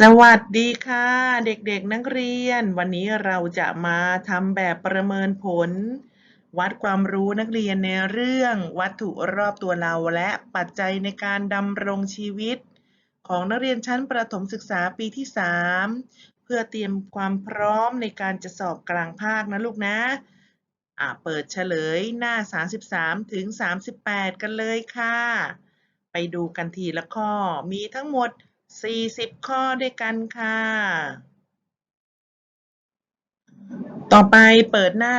สวัสดีค่ะ เด็กๆนักเรียน วันนี้เราจะมาทำแบบประเมินผล วัดความรู้นักเรียนในเรื่องวัตถุรอบตัวเราและปัจจัยในการดำรงชีวิต ของนักเรียนชั้นประถมศึกษาปีที่ 3 เพื่อเตรียมความพร้อมในการจะสอบกลางภาคนะลูกนะอ่าเปิดเฉลยหน้า 33 ถึง 38 กันเลยค่ะ ไปดูกันทีละข้อมีทั้งหมด 40 ข้อด้วยกันค่ะ ต่อไปเปิดหน้า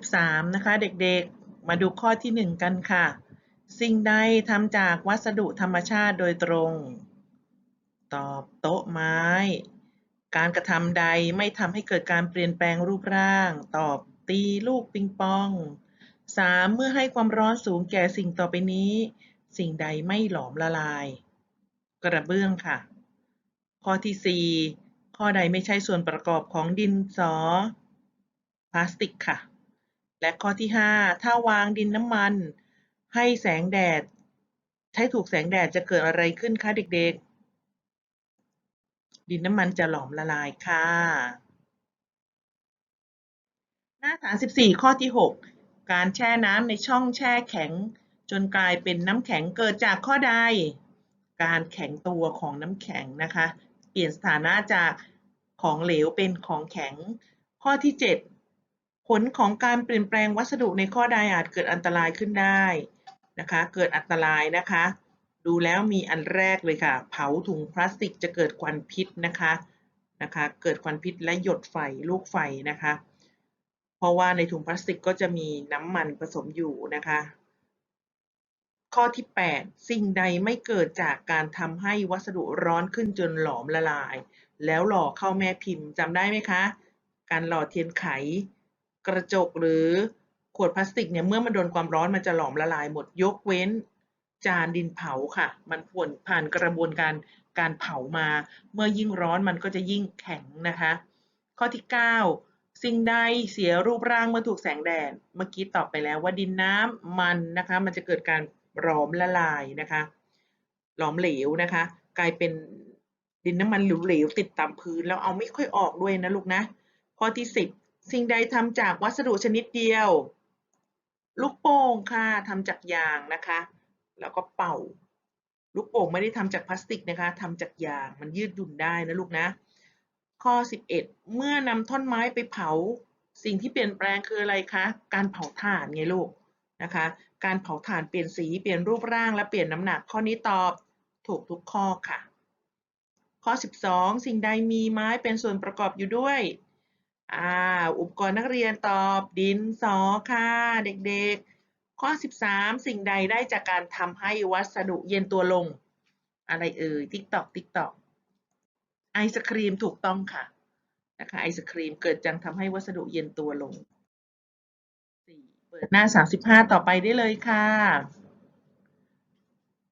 33 นะคะ เด็กๆ มาดูข้อที่ 1 กันค่ะ สิ่งใดทำจากวัสดุธรรมชาติโดยตรง ตอบโต๊ะไม้ การกระทำใดไม่ทำให้เกิดการเปลี่ยนแปลงรูปร่าง ตอบตีลูกปิงปอง 3. เมื่อให้ความร้อนสูงแก่สิ่งต่อไปนี้ สิ่งใดไม่หลอมละลาย กระเบื้องค่ะ ข้อที่ 4 ข้อใดไม่ใช่ส่วนประกอบของดินสอพลาสติกค่ะ และข้อที่ 5 ถ้าวางดินน้ำมัน ให้แสงแดด ใช้ถูกแสงแดดจะเกิดอะไรขึ้นคะเด็กๆ ดินน้ำมันจะหลอมละลายค่ะ หน้า 34 ข้อที่ 6 การแช่น้ำในช่องแช่แข็ง จนกลายเป็นน้ำแข็งเกิดจากข้อใด การแข็งตัวของน้ำแข็งนะคะ เปลี่ยนสถานะจากของเหลวเป็นของแข็ง ข้อที่ 7 ผลของการเปลี่ยนแปลงวัสดุในข้อใดอาจเกิดอันตรายขึ้นได้นะคะ เกิดอันตรายนะคะ ดูแล้วมีอันแรกเลยค่ะ เผาถุงพลาสติกจะเกิดควันพิษนะคะนะคะ เกิดควันพิษและหยดไฟลูกไฟนะคะ เพราะว่าในถุงพลาสติกก็จะมีน้ำมันผสมอยู่นะคะ ข้อที่ 8 สิ่งใดไม่เกิดจากการทำให้วัสดุร้อนขึ้นจนหลอมละลาย แล้วหล่อเข้าแม่พิมพ์จำได้ไหมคะ การหล่อเทียนไข กระจกหรือขวดพลาสติกเนี่ยเมื่อมันโดนความร้อนมันจะหลอมละลายหมดยกเว้น จานดินเผาค่ะ มันผ่านผ่านกระบวนการการเผามา เมื่อยิ่งร้อนมันก็จะยิ่งแข็งนะคะ ข้อที่ 9 สิ่งใดเสียรูปร่างเมื่อถูกแสงแดดเมื่อกี้ตอบไปแล้วว่าดินน้ำมันนะคะ มันจะเกิดการ หลอมละลายนะคะหลอมเหลวนะคะ กลายเป็นดินน้ำมันเหลวๆติดตามพื้นแล้วเอาไม่ค่อยออกด้วยนะลูกนะข้อที่ 10 สิ่งใดทำจากวัสดุชนิดเดียว ลูกโป่งค่ะทำจากยางนะคะ แล้วก็เป่า ลูกโป่งไม่ได้ทำจากพลาสติกนะคะทำจากยางมันยืดหยุ่นได้นะลูกนะ ข้อ 11 เมื่อนำท่อนไม้ไปเผา สิ่งที่เปลี่ยนแปลงคืออะไรคะ การเผาถ่านไงลูกนะคะ การเผาถ่านเปลี่ยนสีเปลี่ยนรูปร่างและเปลี่ยนน้ำหนักข้อนี้ตอบ ถูกทุกข้อค่ะ ข้อ 12 สิ่งใดมีไม้เป็นส่วนประกอบอยู่ด้วยอ่าอุปกรณ์นักเรียนตอบดินสอค่ะ เด็กๆ ข้อ 13 สิ่งใดได้จากการทำให้วัสดุเย็นตัวลง อะไรเอ่ยติ๊กตอกติ๊กตอกไอศครีมถูกต้องค่ะนะคะไอศครีมเกิดจังทำให้วัสดุเย็นตัวลง ปิดหน้า 35 ต่อไปได้เลยค่ะ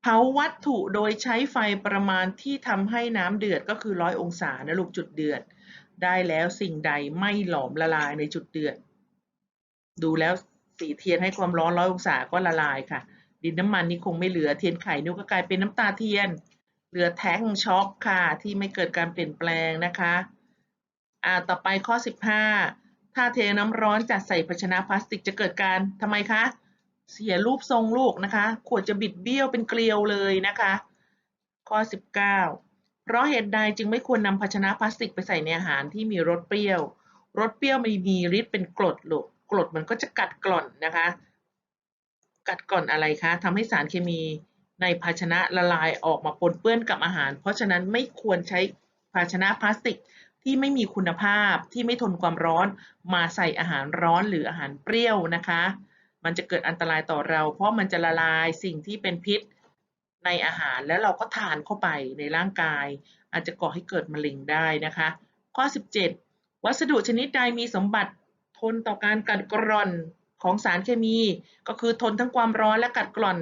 เผาวัตถุโดยใช้ไฟประมาณที่ทำให้น้ำเดือดก็คือร้อยองศานะลูกจุดเดือด ได้แล้วสิ่งใดไม่หลอมละลายในจุดเดือด ดูแล้วสีเทียนให้ความร้อนร้อยองศาก็ละลายค่ะ ดินน้ำมันนี่คงไม่เหลือเทียนไข่นี่ก็กลายเป็นน้ำตาเทียน เหลือแท่งช็อกค่ะ ที่ไม่เกิดการเปลี่ยนแปลงนะคะ อ่าต่อไปข้อ 15 ถ้าเทน้ำร้อนจัดใส่ภาชนะพลาสติกจะเกิดการทำไมคะ เสียรูปทรงลูกนะคะ ขวดจะบิดเบี้ยวเป็นเกลียวเลยนะคะ ข้อ 19 เพราะเหตุใดจึงไม่ควรนำภาชนะพลาสติกไปใส่ในอาหารที่มีรสเปรี้ยว รสเปรี้ยวไม่มีฤทธิ์เป็นกรดลูกกรดมันก็จะกัดกร่อนนะคะ กัดกร่อนอะไรคะทำให้สารเคมีในภาชนะละลายออกมาปนเปื้อนกับอาหาร เพราะฉะนั้นไม่ควรใช้ภาชนะพลาสติก ที่ไม่มีคุณภาพที่ไม่ทนความร้อน มาใส่อาหารร้อนหรืออาหารเปรี้ยวนะคะ มันจะเกิดอันตรายต่อเรา เพราะมันจะละลายสิ่งที่เป็นพิษในอาหารแล้วเราก็ทานเข้าไปในร่างกาย อาจจะก่อให้เกิดมะเร็งได้นะคะ ข้อ 17 วัสดุชนิดใดมีสมบัติทนต่อการกัดกร่อนของสารเคมี ก็คือทนทั้งความร้อนและกัดกร่อน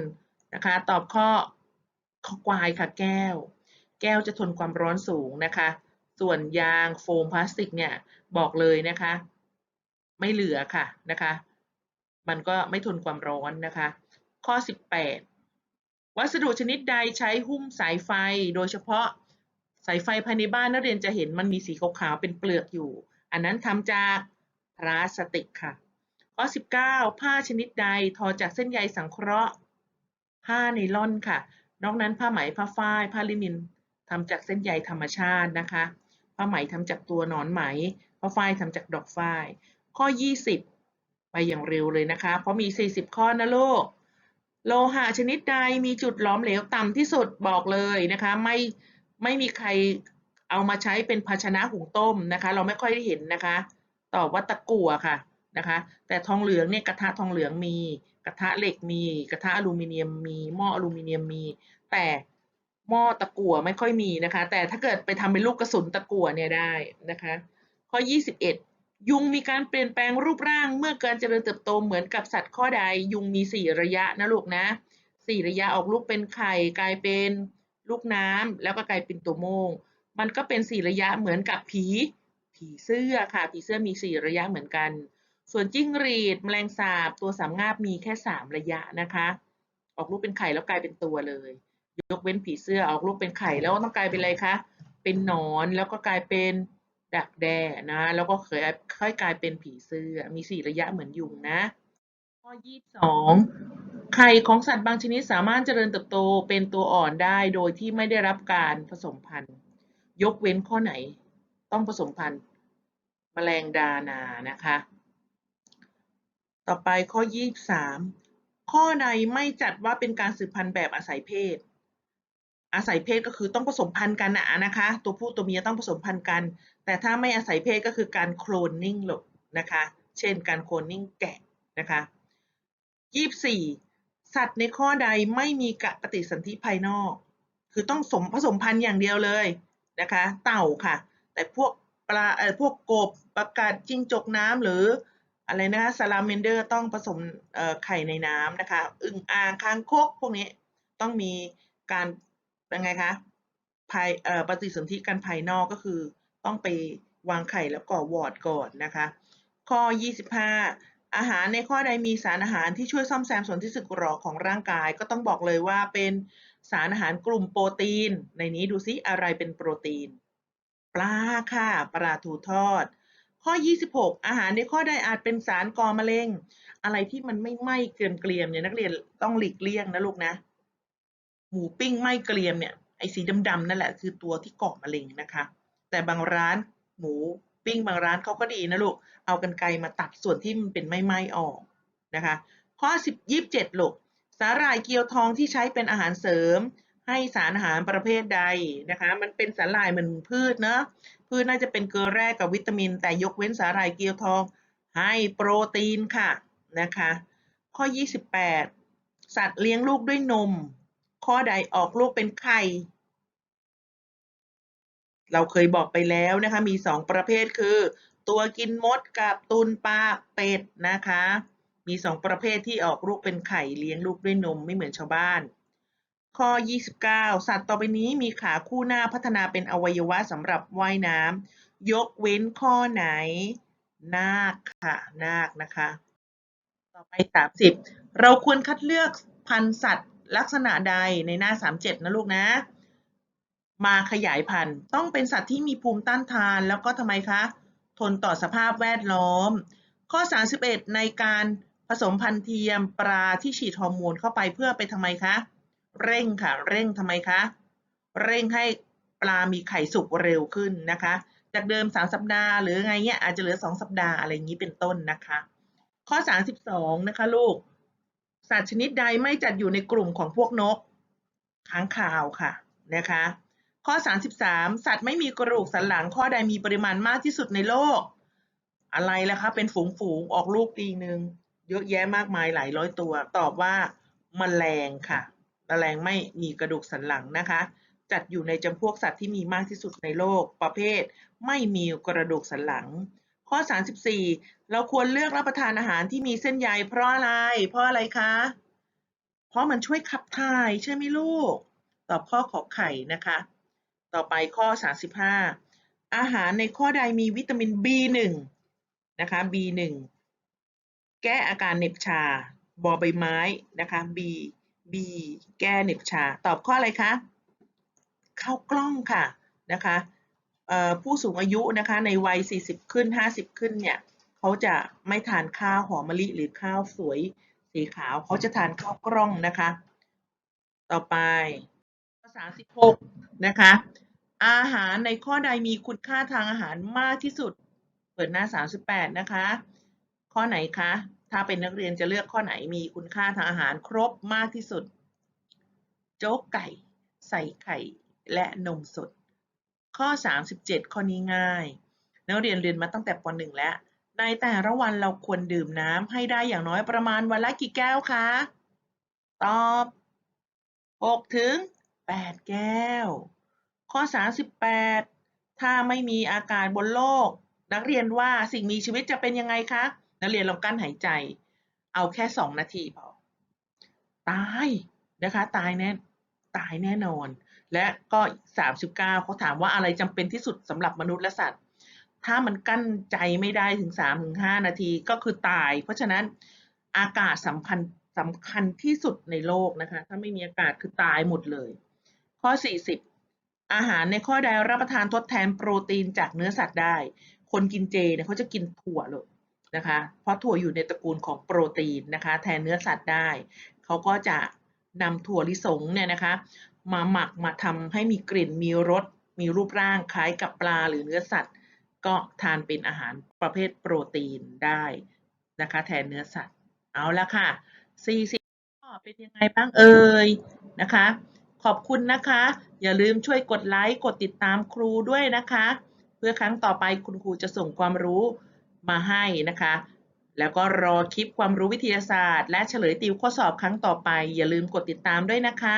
นะคะ ตอบข้อข้อควายค่ะแก้ว แก้วจะทนความร้อนสูงนะคะ ส่วนยางโฟมพลาสติกเนี่ยบอกเลยนะคะ ไม่เหลือค่ะนะคะ มันก็ไม่ทนความร้อนนะคะ ข้อ 18 วัสดุชนิดใดใช้หุ้มสายไฟ โดยเฉพาะสายไฟภายในบ้านนักเรียนจะเห็นมันมีสีขาวๆเป็นเปลือกอยู่ อันนั้นทำจากพลาสติกค่ะ ข้อ 19 ผ้าชนิดใดทอจากเส้นใยสังเคราะห์ ผ้าไนล่อนค่ะ นอกนั้นผ้าไหมผ้าฝ้ายผ้าลินินทำจากเส้นใยธรรมชาตินะคะ ผ้าไหมทำจากตัวหนอนไหมผ้าฝ้ายทำจากดอกฝ้าย ข้อ 20 ไปอย่างเร็วเลยนะคะ เพราะมี 40 ข้อนะลูกโลหะชนิดใดมีจุดหลอมเหลวต่ำที่สุดบอกเลยนะคะไม่ไม่มีใครเอามาใช้เป็นภาชนะหุงต้มนะคะ เราไม่ค่อยได้เห็นนะคะ ตอบว่าตะกั่วค่ะนะคะ แต่ทองเหลืองเนี่ยกระทะทองเหลืองมี กระทะเหล็กมี กระทะอลูมิเนียมมีหม้ออลูมิเนียมมี แต่ หม้อตะกั่วไม่ค่อยมีนะคะ แต่ถ้าเกิดไปทำเป็นลูกกระสุนตะกั่วเนี่ยได้นะคะ ข้อ 21 ยุงมีการเปลี่ยนแปลงรูปร่างเมื่อการเจริญเติบโตเหมือนกับสัตว์ข้อใด ยุงมี 4 ระยะนะลูกนะ 4 ระยะออกลูกเป็นไข่กลายเป็นลูกน้ำแล้วก็กลายเป็นตัวโมง มันก็เป็น 4 ระยะเหมือนกับผี ผีเสื้อค่ะ ผีเสื้อมี 4 ระยะเหมือนกัน ส่วนจิ้งหรีดแมลงสาบตัวสามงาบมีแค่ 3 ระยะนะคะ ออกลูกเป็นไข่แล้วกลายเป็นตัวเลย ยกเว้นผีเสื้อออกลูกเป็นไข่แล้วต้องกลายเป็นอะไรคะ เป็นหนอนแล้วก็กลายเป็นดักแด้นะ แล้วก็เคยค่อยกลายเป็นผีเสื้อ มี4ระยะเหมือนยุงนะ ข้อ22ไข่ของสัตว์บางชนิดสามารถเจริญเติบโตเป็นตัวอ่อนได้โดยที่ไม่ได้รับการผสมพันธุ์ ยกเว้นข้อไหน ต้องผสมพันธุ์แมลงดานานะคะ ต่อไปข้อ 23 ข้อใดไม่จัดว่าเป็นการสืบพันธุ์แบบอาศัยเพศ อาศัยเพศก็คือต้องผสมพันธุ์กันนะนะคะ ตัวผู้ตัวเมียต้องผสมพันธุ์กัน แต่ถ้าไม่อาศัยเพศก็คือการโคลนนิ่งหลบนะคะ เช่นการโคลนนิ่งแกะนะคะ24สัตว์ในข้อใดไม่มีกะปฏิสนธิภายนอก คือต้องสมผสมพันธุ์อย่างเดียวเลยนะคะ เต่าค่ะ แต่พวกปลาเอ่อพวกกบปลากาศจิ้งจกน้ำหรืออะไรนะคะซาลาเมนเดอร์ต้องผสมไข่ในน้ำนะคะ อึ่งอ่างคางคกพวกนี้ต้องมีการ เป็นไงคะภายเอ่อปฏิสนธิกันภายนอกก็คือต้องไปวางไข่แล้วก่อวอร์ดก่อนนะคะ ข้อ 25 อาหารในข้อใดมีสารอาหารที่ช่วยซ่อมแซมส่วนที่สึกหรอของร่างกาย ก็ต้องบอกเลยว่าเป็นสารอาหารกลุ่มโปรตีน ในนี้ดูซิอะไรเป็นโปรตีน ปลาค่ะปลาทูทอด ข้อ 26 อาหารในข้อใดอาจเป็นสารก่อมะเร็ง อะไรที่มันไม่ไหม้เกรียมๆเนี่ยนักเรียนต้องหลีกเลี่ยงนะลูกนะ หมูปิ้งไหม้เกรียมเนี่ยไอ้สีดำๆนั่นแหละคือตัวที่ก่อมะเร็งนะคะ แต่บางร้านหมูปิ้งบางร้านเขาก็ดีนะลูกเอากันไกรมาตัดส่วนที่มันเป็นไม่ไหม้ออกนะคะ ข้อ10 27ลูกสาหร่ายเกี๊ยวทองที่ใช้เป็นอาหารเสริม ให้สารอาหารประเภทใดนะคะ มันเป็นสาหร่ายเหมือนพืชเนะพืชน่าจะเป็นเกลือแร่กับวิตามิน แต่ยกเว้นสาหร่ายเกี๊ยวทองให้โปรตีนค่ะนะคะ ข้อ 28 สัตว์เลี้ยงลูกด้วยนม ข้อใดออกลูกเป็นไข่ เราเคยบอกไปแล้วนะคะ มี 2 ประเภทคือ ตัวกินมดกับตุนปลาเป็ดนะคะ มี 2 ประเภทที่ออกลูกเป็นไข่เลี้ยงลูกด้วยนมไม่เหมือนชาวบ้าน ข้อ 29 สัตว์ต่อไปนี้มีขาคู่หน้าพัฒนาเป็นอวัยวะสำหรับว่ายน้ำยกเว้นข้อไหน นาคค่ะนาคนะคะ ต่อไป 30 เราควรคัดเลือกพันธุ์สัตว์ ลักษณะใดในหน้า 37 นะลูกนะ มาขยายพันธุ์ ต้องเป็นสัตว์ที่มีภูมิต้านทานแล้วก็ทำไมคะ ทนต่อสภาพแวดล้อม ข้อ 31 ในการผสมพันธุ์เทียมปลาที่ฉีดฮอร์โมนเข้าไปเพื่อไปทำไมคะ เร่งค่ะ เร่งทำไมคะ เร่งให้ปลามีไข่สุกเร็วขึ้นนะคะ จากเดิม 3 สัปดาห์ หรือไงเงี้ยอาจจะเหลือ 2 สัปดาห์อะไรอย่างนี้เป็นต้นนะคะ ข้อ 32 นะคะลูก สัตว์ชนิดใดไม่จัดอยู่ในกลุ่มของพวกนกค้างคาวค่ะนะคะ ข้อ 33 สัตว์ไม่มีกระดูกสันหลังข้อใดมีปริมาณมากที่สุดในโลก อะไรล่ะคะเป็นฝูงฝูงๆออกลูกปีหนึ่งเยอะแยะมากมายหลายร้อยตัว ตอบว่าแมลงค่ะแมลงไม่มีกระดูกสันหลังนะคะ จัดอยู่ในจำพวกสัตว์ที่มีมากที่สุดในโลกประเภท ไม่มีกระดูกสันหลัง ข้อ 34 เราควรเลือกรับประทานอาหารที่มีเส้นใยเพราะอะไร เพราะอะไรคะ เพราะมันช่วยขับถ่ายใช่ไหมลูก ตอบข้อขอไข่นะคะ ต่อไปข้อ 35 อาหารในข้อใดมีวิตามิน B1 นะคะ B1 แก้อาการเหน็บชา บอใบไม้นะคะ B B แก้เหน็บชา ตอบข้ออะไรคะ ข้าวกล้องค่ะนะคะ ผู้สูงอายุนะคะในวัย 40 ขึ้น 50 ขึ้นเนี่ยเขาจะไม่ทานข้าวหอมมะลิหรือข้าวสวยสีขาวเขาจะทานข้าวกล้องนะคะ ต่อไปข้อ36นะคะ อาหารในข้อใดมีคุณค่าทางอาหารมากที่สุด เปิดหน้า 38 นะคะ ข้อไหนคะ ถ้าเป็นนักเรียนจะเลือกข้อไหนมีคุณค่าทางอาหารครบมากที่สุด โจ๊กไก่ ใส่ไข่และนมสด ข้อ 37 ข้อนี้ง่ายนักเรียนเรียนมาตั้งแต่ป .1 แล้ว ในแต่ละวันเราควรดื่มน้ำให้ได้อย่างน้อยประมาณวันละกี่แก้วคะ ตอบ 6 ถึง 8 แก้ว ข้อ 38 ถ้าไม่มีอากาศบนโลก นักเรียนว่าสิ่งมีชีวิตจะเป็นยังไงคะ นักเรียนลองกั้นหายใจ เอาแค่ 2 นาทีพอ ตายนะคะ ตายแน่ ตายแน่นอน และก็ 39เขาถามว่าอะไรจำเป็นที่สุดสำหรับมนุษย์และสัตว์ ถ้ามันกั้นใจไม่ได้ถึง3-5นาทีก็คือตาย เพราะฉะนั้นอากาศสำคัญสำคัญที่สุดในโลกนะคะ ถ้าไม่มีอากาศคือตายหมดเลย ข้อ 40 อาหารในข้อใดรับประทานทดแทนโปรตีนจากเนื้อสัตว์ได้ คนกินเจเนี่ยเขาจะกินถั่วเลยนะคะ เพราะถั่วอยู่ในตระกูลของโปรตีนนะคะ แทนเนื้อสัตว์ได้ เขาก็จะนำถั่วลิสงเนี่ยนะคะ มาหมักมาทำให้มีกลิ่นมีรส มีรูปร่างคล้ายกับปลาหรือเนื้อสัตว์ ก็ทานเป็นอาหารประเภทโปรตีนได้นะคะแทนเนื้อสัตว์ เอาละค่ะ40ข้อเป็นยังไงบ้างเอ่ยนะคะ ขอบคุณนะคะ อย่าลืมช่วยกดไลค์กดติดตามครูด้วยนะคะ เพื่อครั้งต่อไปคุณครูจะส่งความรู้มาให้นะคะ แล้วก็รอคลิปความรู้วิทยาศาสตร์ และเฉลยติวข้อสอบครั้งต่อไป อย่าลืมกดติดตามด้วยนะคะ